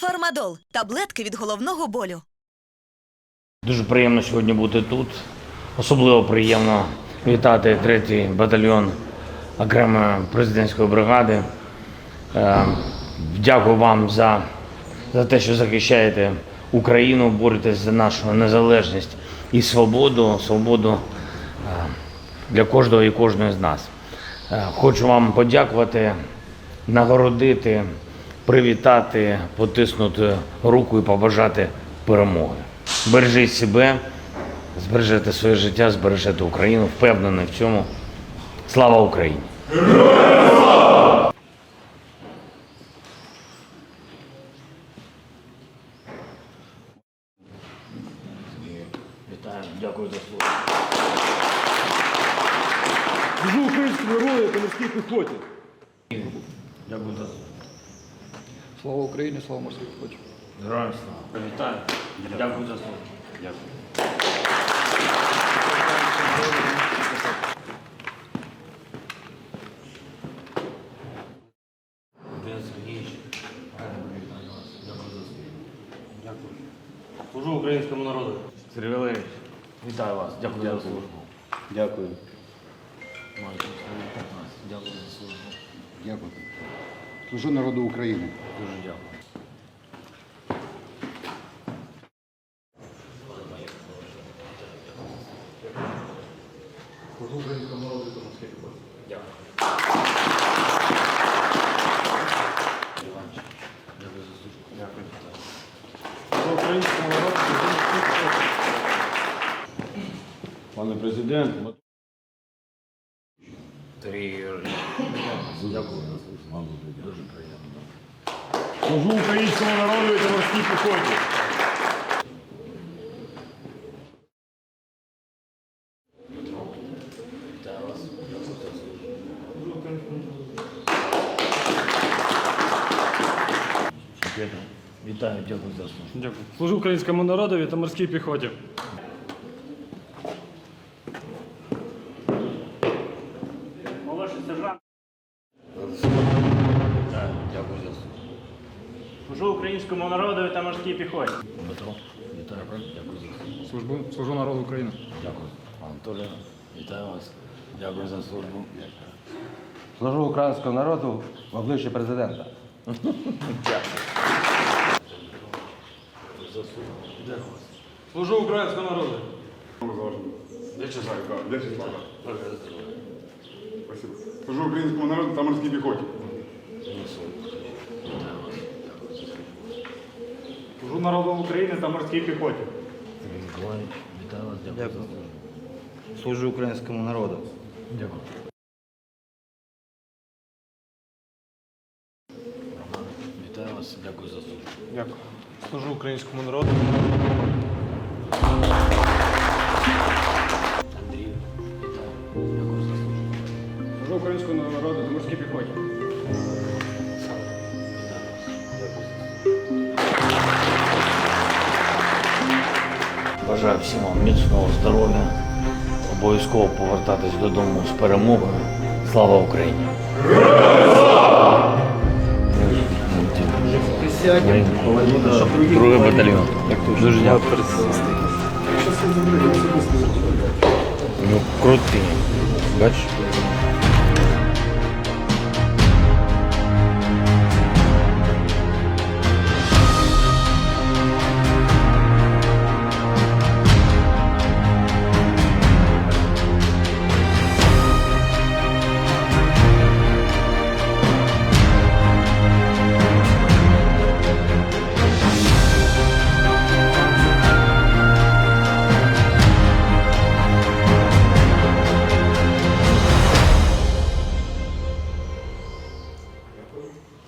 Фармадол таблетки від головного болю. Дуже приємно сьогодні бути тут. Особливо приємно вітати третій батальйон окремої президентської бригади. Е, Дякую вам за, за те, що захищаєте Україну, боретесь за нашу незалежність і свободу, свободу е, для кожного і кожної з нас. Е, Хочу вам подякувати, нагородити, привітати, потиснути руку і побажати перемоги. Бережіть себе, збережете своє життя, збережете Україну, впевнений в цьому. Слава Україні! Вітаю, дякую за слово. Служу українському народу та морській піхоті. Дякую за Слава Україні, слава морській піхоті. Героям слава. Вітаю. Дякую за слово. Дякую. Денис Сергійович, вітаю вас. Дякую за слово. Дякую. Служу українському народу. Сергій Валерійович, вітаю вас. Дякую за службу. Дякую. Майже 15. Дякую за службу. Дякую. Служу народу України. Дуже дякую. Пане президент, Юрійович, дякую за службу. Дуже приємно. Служу українському народу та морській піхоті. Вітаю. Дякую за службу. Дякую. Вітаю, дякую за службу. Дякую. Служу українському народові та морській піхоті. Молодший сержант. Служу українському народові та морській піхоті. Дмитро, вітаю, дякую за службу. Служу народу України. Дякую. Анатолій, вітаю вас. Дякую за службу. служу українському народу в обличчі президента. Служу українському народу. Спасибо. Служу українському народу та морській піхоті. Служу народу України та морській піхоті. Вітаю вас, дякую. Служу українському народу. Дякую. Вітаю вас, дякую за службу. Дякую. Служу українському народу. Андрій, вітаю, дякую за службу. Служу українському народу та морській піхоті. Бажаю всім вам міцного здоров'я, обов'язково повертатись додому з перемогою. Слава Україні! Другий батальйон. Дуже дякую. Ну, крутий. Бачиш?